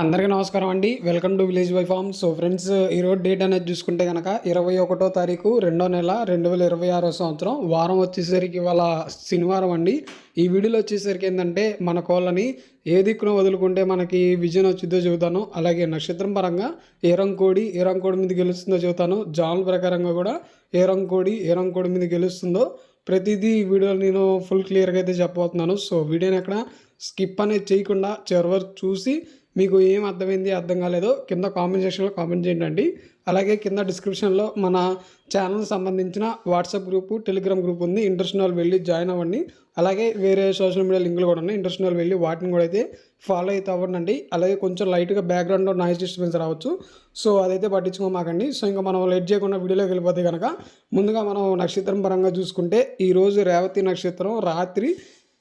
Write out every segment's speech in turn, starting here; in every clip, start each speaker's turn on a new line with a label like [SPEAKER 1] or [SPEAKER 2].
[SPEAKER 1] అందరికీ నమస్కారం అండి. Welcome to village by farm so friends ఈరోజు డేట్ అనేది చూసుకుంటే కనుక ఇరవై ఒకటో తారీఖు రెండో నెల రెండు వేల ఇరవై ఆరో సంవత్సరం. వారం వచ్చేసరికి ఇవాళ శనివారం అండి. ఈ వీడియోలో వచ్చేసరికి ఏంటంటే మన కోళ్ళని ఏ దిక్కున వదులుకుంటే మనకి విజయం వచ్చిందో చెబుతాను. అలాగే నక్షత్రం పరంగా ఏ ఏరంకోడి ఏ మీద గెలుస్తుందో చెబుతాను. జాన్ల ప్రకారంగా కూడా ఏ ఏరంకోడి ఏ మీద గెలుస్తుందో ప్రతిదీ ఈ వీడియోలో నేను ఫుల్ క్లియర్గా అయితే చెప్పబోతున్నాను. సో వీడియోని అక్కడ స్కిప్ అనేది చేయకుండా చివరి చూసి మీకు ఏం అర్థమైంది అర్థం కాలేదో కింద కామెంట్ సెక్షన్లో కామెంట్ చేయండి. అలాగే కింద డిస్క్రిప్షన్లో మన ఛానల్ సంబంధించిన వాట్సాప్ గ్రూపు టెలిగ్రామ్ గ్రూప్ ఉంది. ఇంట్రెస్ట్ వెళ్ళి జాయిన్ అవ్వండి. అలాగే వేరే సోషల్ మీడియా లింకులు కూడా ఉన్నాయి. ఇంట్రెస్ట్ వెళ్ళి వాటిని కూడా అయితే ఫాలో అయితే అవ్వండి అలాగే కొంచెం లైట్గా బ్యాక్గ్రౌండ్లో నాయిస్ డిస్టర్బెన్స్ రావచ్చు. సో అదైతే పట్టించుకోమాకండి సో ఇంకా మనం లెట్ చేయకుండా వీడియోలోకి వెళ్ళిపోతే కనుక ముందుగా మనం నక్షత్రం పరంగా చూసుకుంటే ఈరోజు రేవతి నక్షత్రం రాత్రి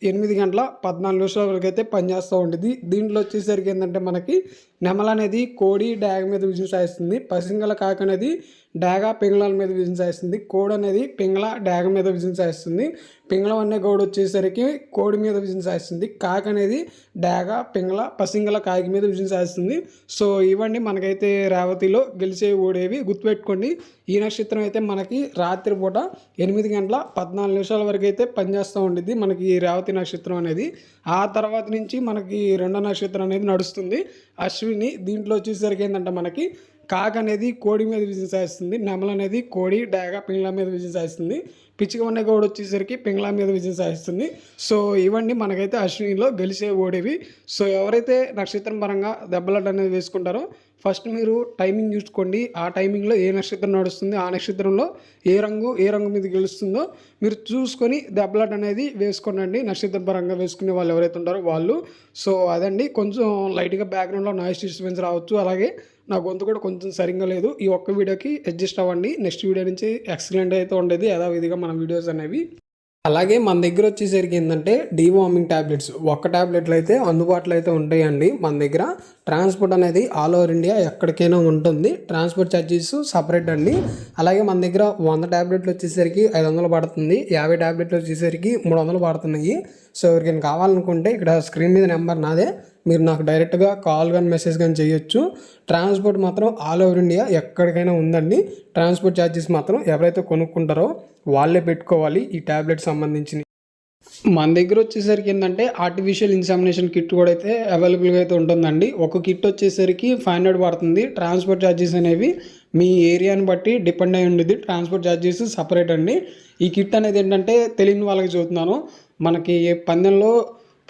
[SPEAKER 1] ఎనిమిది గంటల పద్నాలుగు నిమిషాల వరకు అయితే పనిచేస్తూ ఉంటుంది దీంట్లో వచ్చేసరికి ఏంటంటే మనకి నెమల అనేది కోడి డాగ్ మీద విజయం సాధిస్తుంది. పసింగల కాక అనేది డాగ పింగళాల మీద విజయం సాధిస్తుంది. కోడి అనేది పింగళ డాగ మీద విజయం సాధిస్తుంది. పింగళం అనే గౌడ్ వచ్చేసరికి కోడి మీద విజయం సాధిస్తుంది. కాక అనేది డాగ పింగళ పసింగల కాకి మీద విజయం సాధిస్తుంది. సో ఇవన్నీ మనకైతే రేవతిలో గెలిచే ఓడేవి గుర్తుపెట్టుకోండి. ఈ నక్షత్రం అయితే మనకి రాత్రిపూట ఎనిమిది గంటల పద్నాలుగు నిమిషాల వరకు అయితే పనిచేస్తూ ఉండిద్ది మనకి రేవతి నక్షత్రం అనేది. ఆ తర్వాత నుంచి మనకి రెండో నక్షత్రం అనేది నడుస్తుంది. అశ్విని దీంట్లో వచ్చేసరికి ఏంటంటే మనకి కాక అనేది కోడి మీద విజయం సాధిస్తుంది నెమల అనేది కోడి డాగ పింగ్లా మీద విజయం సాధిస్తుంది పిచ్చిక ఉన్న గౌడ వచ్చేసరికి పింగ్లా మీద విజయం సాధిస్తుంది సో ఇవన్నీ మనకైతే అశ్వినిలో గెలిచే ఓడివి. సో ఎవరైతే నక్షత్రం పరంగా దెబ్బలాట అనేది వేసుకుంటారో ఫస్ట్ మీరు టైమింగ్ చూసుకోండి. ఆ టైమింగ్లో ఏ నక్షత్రం నడుస్తుంది ఆ నక్షత్రంలో ఏ రంగు ఏ రంగు మీద గెలుస్తుందో మీరు చూసుకొని దెబ్బలాట అనేది వేసుకోనండి. నక్షత్రం పరంగా వేసుకునే వాళ్ళు ఎవరైతే ఉంటారో వాళ్ళు. సో అదండి. కొంచెం లైట్గా బ్యాక్గ్రౌండ్లో నాయిస్ డిస్టర్బెన్స్ రావచ్చు. అలాగే నా గొంతు కూడా కొంచెం సరిగ్గా లేదు. ఈ ఒక్క వీడియోకి అడ్జస్ట్ అవ్వండి. నెక్స్ట్ వీడియో నుంచి ఎక్సలెంట్ అయితే ఉండేది. యథావిధిగా మన వీడియోస్ అనేవి. అలాగే మన దగ్గర వచ్చేసరికి ఏంటంటే డీవార్మింగ్ ట్యాబ్లెట్స్ ఒక్క ట్యాబ్లెట్లు అయితే అందుబాటులో అయితే ఉంటాయండి మన దగ్గర. ట్రాన్స్పోర్ట్ అనేది ఆల్ ఓవర్ ఇండియా ఎక్కడికైనా ఉంటుంది. ట్రాన్స్పోర్ట్ ఛార్జెస్ సపరేట్ అండి. అలాగే మన దగ్గర వంద ట్యాబ్లెట్లు వచ్చేసరికి ఐదు వందలు పడుతుంది. యాభై ట్యాబ్లెట్లు వచ్చేసరికి మూడు వందలు పడుతున్నాయి. సో ఎవరికైనా కావాలనుకుంటే ఇక్కడ స్క్రీన్ మీద నెంబర్ నాదే. మీరు నాకు డైరెక్ట్గా కాల్ కానీ మెసేజ్ కానీ చేయొచ్చు. ట్రాన్స్పోర్ట్ మాత్రం ఆల్ ఓవర్ ఇండియా ఎక్కడికైనా ఉందండి. ట్రాన్స్పోర్ట్ ఛార్జెస్ మాత్రం ఎవరైతే కొనుక్కుంటారో వాళ్ళే పెట్టుకోవాలి ఈ ట్యాబ్లెట్ సంబంధించి మన దగ్గర వచ్చేసరికి ఏంటంటే ఆర్టిఫిషియల్ ఇన్సామినేషన్ కిట్ కూడా అయితే అవైలబుల్గా అయితే ఉంటుందండి. ఒక కిట్ వచ్చేసరికి ఫైవ్ హండ్రెడ్ పడుతుంది. ట్రాన్స్పోర్ట్ ఛార్జెస్ అనేవి మీ ఏరియాని బట్టి డిపెండ్ అయి ఉండేది ట్రాన్స్పోర్ట్ ఛార్జెస్ సపరేట్ అండి. ఈ కిట్ అనేది ఏంటంటే తెలియని వాళ్ళకి చూస్తున్నాను మనకి పందెంలో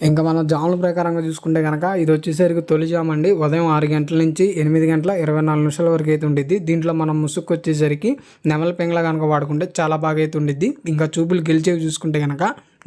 [SPEAKER 1] ఇంకా మనం జాముల ప్రకారంగా చూసుకుంటే కనుక ఇది వచ్చేసరికి తొలి జామ్ అండి. ఉదయం ఆరు గంటల నుంచి ఎనిమిది గంటల ఇరవై నాలుగు నిమిషాల వరకు అయితే ఉండిద్ది. దీంట్లో మనం ముసుక్కు వచ్చేసరికి నెమల పింగళ కనుక వాడుకుంటే చాలా బాగా అయితే ఉండిద్ది. ఇంకా చూపులు గెలిచేవి చూసుకుంటే కనుక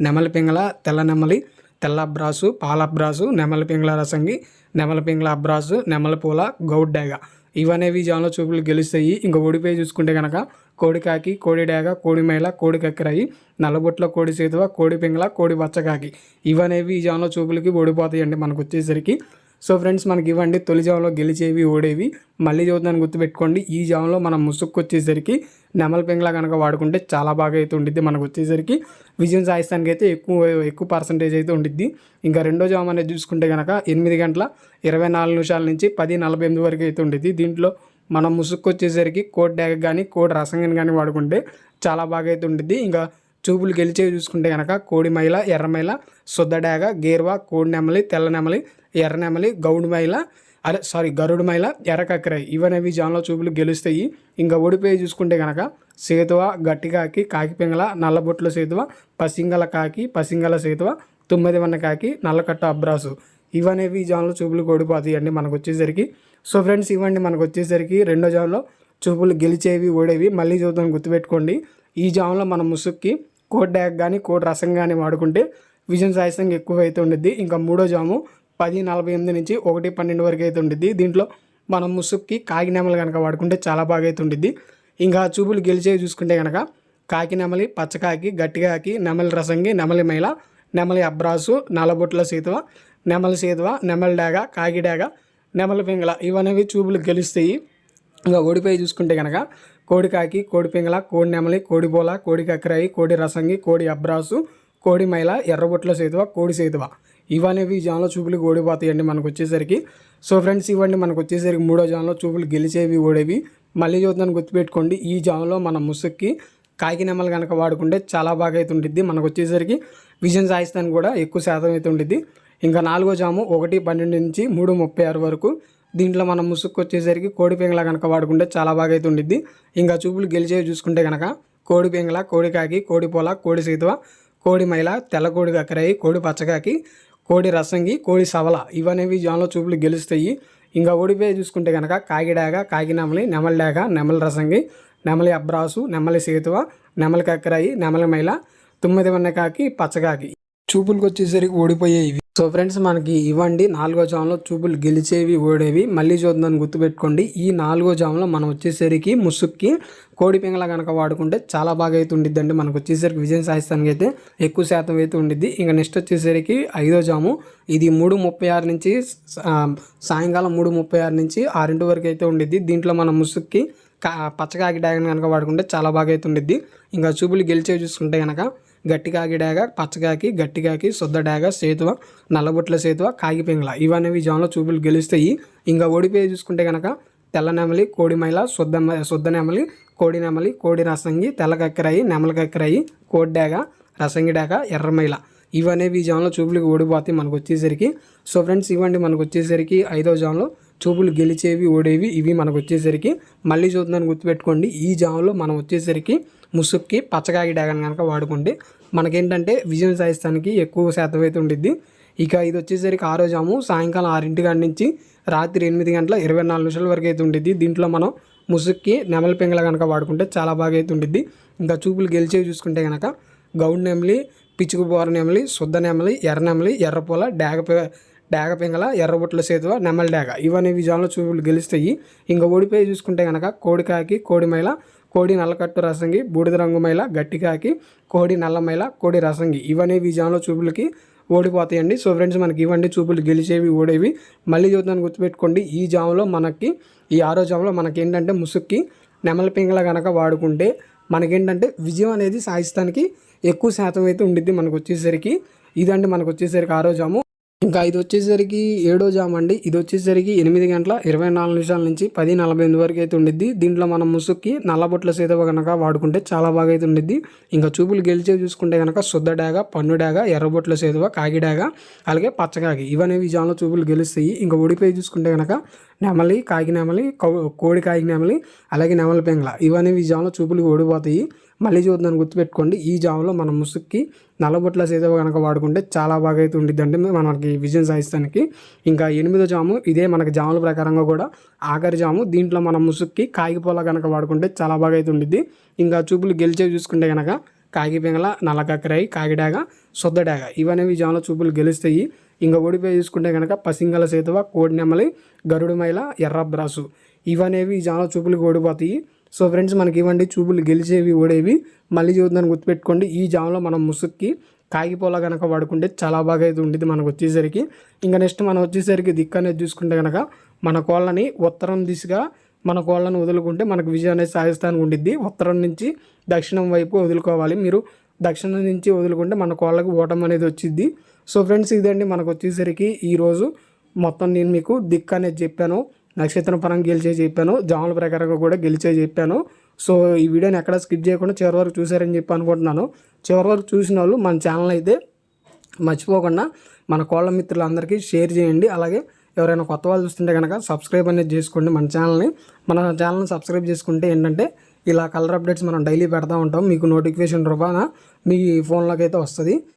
[SPEAKER 1] నెమలి పింగళ తెల్ల నెమలి తెల్ల అబ్రాసు పాల అబ్రాసు నెమలి పింగళ రసంగి నెమలి పింగళ అబ్రాసు నెమలి పూల గౌడ్డాగ ఇవనేవి జాములో చూపులు గెలుస్తాయి. ఇంకా ఓడిపోయి చూసుకుంటే కనుక కోడికాకి కోడిడేగ కోడిమేళ కోడి కక్కిరాయి కోడి నల్లబొట్ల కోడి సేతువ కోడి పింగళ కోడి బచ్చకాకి. ఇవనేవి ఈ జాన్లో చూపులకి ఓడిపోతాయండి మనకు వచ్చేసరికి. సో ఫ్రెండ్స్ మనకి ఇవ్వండి. తొలి జామ్లో గెలిచేవి ఓడేవి. మళ్ళీ చదువుతాను గుర్తుపెట్టుకోండి. ఈ జామ్లో మనం ముసుక్కు వచ్చేసరికి నెమల పెంగ్లా కనుక వాడుకుంటే చాలా బాగా అయితే ఉండిద్ది మనకు వచ్చేసరికి. విజయం సాధిస్తానికి అయితే ఎక్కువ ఎక్కువ పర్సంటేజ్ అయితే ఉండిద్ది. ఇంకా రెండో జామ్ అనేది చూసుకుంటే కనుక ఎనిమిది గంటల ఇరవై నాలుగు నిమిషాల నుంచి పది నలభై ఎనిమిది వరకు అయితే ఉండిద్ది. దీంట్లో మనం ముసుక్కు వచ్చేసరికి కోడి డాగ కానీ కోడి రసంగన్ కానీ వాడుకుంటే చాలా బాగా అయితే ఉండిద్ది ఇంకా చూపులు గెలిచేవి చూసుకుంటే కనుక కోడి మైల ఎర్ర మైల శుద్ధ డాగ గేర్వా కోడి నెమలి తెల్ల నెమలి ఎర్ర నెమలి గౌడు మైల అదే సారీ గరుడు మైల ఎర్ర కక్కరాయి ఇవనేవి జాన్లో చూపులు గెలుస్తాయి. ఇంకా ఓడిపోయి చూసుకుంటే కనుక సేతువ గట్టికాకి కాకి పింగళ నల్లబొట్ల సేతువ పసింగల కాకి పసింగల సేతువ తుమ్మిది వన్న కాకి నల్లకట్ట అబ్రాసు. ఇవనేవి జాన్లో చూపులు ఓడిపోతాయి అండి మనకు వచ్చేసరికి సో ఫ్రెండ్స్ ఇవ్వండి మనకు వచ్చేసరికి రెండో జామ్లో చూపులు గెలిచేవి ఓడేవి మళ్ళీ చూద్దాం గుర్తుపెట్టుకోండి. ఈ జామ్లో మన ముసుక్కి కోడ్ డ్యాక్ కానీ కోడ్ రసం కానీ వాడుకుంటే విజయం సాయిస్తంగా ఎక్కువ అయితే ఉండిద్ది. ఇంకా మూడో జాము పది నలభై ఎనిమిది నుంచి ఒకటి పన్నెండు వరకు అయితే ఉండిద్ది. దీంట్లో మనం ముసుక్కి కాగినెమలు కనుక వాడుకుంటే చాలా బాగా అయితే ఉండిద్ది. ఇంకా చూపులు గెలిచేవి చూసుకుంటే కనుక కాకి నెమలి పచ్చకాకి గట్టికాకి నెమలి రసంగి నెమలి మైల నెమలి అబ్రాసు నల్లబొట్ల సీతవ నెమలి సీతవ నెమలి డాగ కాకి డాగ నెమల పింగళ ఇవనేవి చూపులు గెలుస్తాయి. ఇంకా ఓడిపోయి చూసుకుంటే కనుక కోడి కాకి కోడి పింగళ కోడి నెమలి కోడి బోల కోడి కక్కరాయి కోడి రసంగి కోడి అబ్రాసు కోడి మైల ఎర్రబొట్ల సేతువ కోడి సేతువ. ఇవనేవి జాన్లో చూపులు ఓడిపోతాయండి మనకు వచ్చేసరికి. సో ఫ్రెండ్స్ ఇవన్నీ మనకు వచ్చేసరికి మూడో జాన్లో చూపులు గెలిచేవి ఓడేవి. మళ్ళీ చూద్దాన్ని గుర్తుపెట్టుకోండి ఈ జాన్లో మన ముసుక్కి కాకి నెమలు కనుక వాడుకుంటే చాలా బాగా అయితే ఉంటుంది మనకు వచ్చేసరికి విజన్ సాయిస్తాను కూడా ఎక్కువ శాతం అయితే ఉంటుంది ఇంకా నాలుగో జాము ఒకటి పన్నెండు నుంచి మూడు ముప్పై ఆరు వరకు. దీంట్లో మనం ముసుక్కు వచ్చేసరికి కోడి పెంగల కనుక వాడుకుంటే చాలా బాగా అయితే ఉండిద్ది. ఇంకా చూపులు గెలిచేవి చూసుకుంటే కనుక కోడి పెంగల కోడి కాకి కోడి పొల కోడి సీతవ కోడి మైల తెల్ల కోడి కక్కరాయి కోడి పచ్చకాకి కోడి రసంగి కోడి సవల ఇవనేవి జాన్లో చూపులు గెలుస్తాయి. ఇంకా ఓడిపోయి చూసుకుంటే కనుక కాకిడాగ కాకి నెమలి నెమలి డాగ నెమలి రసంగి నెమలి అబ్రాసు నెమలి సేతువ నెమలి కక్కరాయి నెమలి మైల తొమ్మిది వన్న కాకి పచ్చకాకి. చూపులకు వచ్చేసరికి ఓడిపోయేవి సో ఫ్రెండ్స్ మనకి ఇవ్వండి. నాలుగో జామ్లో చూపులు గెలిచేవి ఓడేవి. మళ్ళీ చూద్దాం గుర్తుపెట్టుకోండి. ఈ నాలుగో జామ్లో మనం వచ్చేసరికి ముసుక్కి కోడి పింగళ కనుక వాడుకుంటే చాలా బాగా అయితే ఉండిద్దండి. మనకు వచ్చేసరికి విజయం సాధిస్తానికి అయితే ఎక్కువ శాతం అయితే ఉండిద్ది. ఇంకా నెక్స్ట్ వచ్చేసరికి ఐదో జాము. ఇది మూడు ముప్పై ఆరు నుంచి సాయంకాలం మూడు ముప్పై ఆరు నుంచి ఆరింటి వరకు అయితే ఉండిద్ది. దీంట్లో మనం ముసుక్కి కా పచ్చకాకి డ్యాగన్ కనుక వాడుకుంటే చాలా బాగా అయితే ఉండిద్ది. ఇంకా చూపులు గెలిచేవి చూసుకుంటే కనుక గట్టికాకి డాగ పచ్చకాకి గట్టికాకి శుద్ధ డాగ సేతువ నల్లబొట్ల సేతువ కాకి ఇవనేవి జాన్లో చూపులు గెలుస్తాయి. ఇంకా ఓడిపోయి చూసుకుంటే కనుక తెల్ల నెమలి కోడి మైల శుద్ధ శుద్ధ నెమలి కోడి నెమలి కోడి రసంగి తెల్ల కక్కరాయి నెమల కక్కరాయి కోడి డాగ రసంగి డాగ ఎర్రమైల ఇవనేవి జాన్లో చూపులకు ఓడిపోతాయి మనకు వచ్చేసరికి. సో ఫ్రెండ్స్ ఇవ్వండి మనకు వచ్చేసరికి ఐదో జాన్లో చూపులు గెలిచేవి ఓడేవి ఇవి మనకు వచ్చేసరికి. మళ్ళీ చూద్దాన్ని గుర్తుపెట్టుకోండి. ఈ జామ్లో మనం వచ్చేసరికి ముసుక్కి పచ్చకాయ డ్యాగన్ కనుక వాడుకుంటే మనకేంటంటే విజయం సాధిస్తానికి ఎక్కువ శాతం అయితే ఉండిద్ది. ఇక ఇది వచ్చేసరికి ఆరో జాము. సాయంకాలం ఆరింటి గంట నుంచి రాత్రి ఎనిమిది గంటల ఇరవై నాలుగు నిమిషాల వరకు అయితే ఉండిద్ది. దీంట్లో మనం ముసుక్కి నెమలి పెంగల కనుక వాడుకుంటే చాలా బాగా అయితే ఉండిద్ది. ఇంకా చూపులు గెలిచేవి చూసుకుంటే కనుక గౌడ్ నెమలి పిచ్చుకు బోర నెమలి శుద్ధ నెమలి ఎర్ర నెమలి ఎర్రపూల డాగ డేగ పింగళ ఎర్రబొట్ల సేతువ నెమల డేగ. ఇవన్నీ విజయాల్లో చూపులు గెలుస్తాయి. ఇంకా ఓడిపోయి చూసుకుంటే కనుక కోడికాకి కోడిమైల కోడి నల్లకట్టు రసంగి బూడిద రంగు మైల గట్టికాకి కోడి నల్లమైల కోడి రసంగి. ఇవన్నీ విజయంలో చూపులకి ఓడిపోతాయండి. సో ఫ్రెండ్స్ మనకి ఇవన్నీ చూపులు గెలిచేవి ఓడేవి. మళ్ళీ చూద్దాన్ని గుర్తుపెట్టుకోండి. ఈ జాములో మనకి ఈ ఆరో జాములో మనకి ఏంటంటే ముసుక్కి నెమల పింగళ కనుక వాడుకుంటే మనకేంటంటే విజయం అనేది సాధిస్తానికి ఎక్కువ శాతం అయితే ఉండిద్ది మనకు వచ్చేసరికి ఇదండి మనకు వచ్చేసరికి ఆరో జాము. ఇంకా ఇది వచ్చేసరికి ఏడో జామ్ అండి. ఇది వచ్చేసరికి ఎనిమిది గంటల ఇరవై నాలుగు నిమిషాల నుంచి పది నలభై ఎనిమిది వరకు అయితే ఉండిద్ది. దీంట్లో మనం ముసుక్కి నల్లబొట్ల సేదవ కనుక వాడుకుంటే చాలా బాగా అయితే ఉండిద్ది. ఇంకా చూపులు గెలిచే చూసుకుంటే కనుక శుద్ధ డాగ పన్ను డాగ ఎర్రబొట్ల సేదవ కాకి డాగ అలాగే పచ్చకాగి ఇవనేవి జామ్లో చూపులు గెలుస్తాయి. ఇంకా ఓడిపోయి చూసుకుంటే కనుక నెమలి కాగి నెమలి కోడి కాకి నెమలి అలాగే నెమలి పెంగల ఇవనేవి జామ్లో చూపులు ఓడిపోతాయి. మళ్ళీ చూద్దాం గుర్తుపెట్టుకోండి. ఈ జాములో మన ముసుక్కి నల్లబొట్ల సేదవ కనుక వాడుకుంటే చాలా బాగా అయితే ఉండిద్ది అంటే మనకి విజయం సాధిస్తానికి. ఇంకా ఎనిమిదో జాము ఇదే మనకి జాముల ప్రకారంగా కూడా ఆఖరి జాము. దీంట్లో మన ముసుక్కి కాగిపోలా కనుక వాడుకుంటే చాలా బాగా అయితే ఉండిద్ది. ఇంకా చూపులు గెలిచే చూసుకుంటే కనుక కాకి పింగళ నల్లకక్కరాయి కాగిడాగ సొద్దడాగ ఇవనేవి జాముల చూపులు గెలుస్తాయి. ఇంకా ఓడిపోయి చూసుకుంటే కనుక పసింగల సేతువ కోడి నెమలి గరుడు ఎర్రబ్రాసు ఇవనేవి ఈ జాముల చూపులకు ఓడిపోతాయి. సో ఫ్రెండ్స్ మనకి ఇవ్వండి చూపులు గెలిచేవి ఓడేవి. మళ్ళీ చూద్దాన్ని గుర్తుపెట్టుకోండి ఈ జామ్లో మనం ముసుక్కి కాగిపోలా కనుక వాడుకుంటే చాలా బాగా అయితే ఉండేది మనకు వచ్చేసరికి. ఇంకా నెక్స్ట్ మనం వచ్చేసరికి దిక్కు అనేది చూసుకుంటే కనుక మన కోళ్ళని ఉత్తరం దిశగా మన కోళ్ళను వదులుకుంటే మనకు విజయం అనేది సాధిస్తానికి ఉండిద్ది. ఉత్తరం నుంచి దక్షిణం వైపు వదులుకోవాలి. మీరు దక్షిణం నుంచి వదులుకుంటే మన కోళ్ళకి ఓటం అనేది వచ్చింది సో ఫ్రెండ్స్ ఇదండి మనకు వచ్చేసరికి ఈరోజు మొత్తం నేను మీకు దిక్కు అనేది చెప్పాను. నక్షత్రం పరంగా గెలిచే చెప్పాను. జాముల ప్రకారంగా కూడా గెలిచే చెప్పాను. సో ఈ వీడియోని ఎక్కడ స్కిప్ చేయకుండా చివరి వరకు చూసారని చెప్పి అనుకుంటున్నాను. చివరి వరకు చూసిన వాళ్ళు మన ఛానల్ అయితే మర్చిపోకుండా మన కోళ్ళ మిత్రులందరికీ షేర్ చేయండి. అలాగే ఎవరైనా కొత్త వాళ్ళు చూస్తుంటే కనుక సబ్స్క్రైబ్ అనేది చేసుకోండి మన ఛానల్ని. మన ఛానల్ని సబ్స్క్రైబ్ చేసుకుంటే ఏంటంటే ఇలా కలర్ అప్డేట్స్ మనం డైలీ పెడతా ఉంటాం. మీకు నోటిఫికేషన్ రూపాన మీ ఫోన్లోకి అయితే వస్తుంది.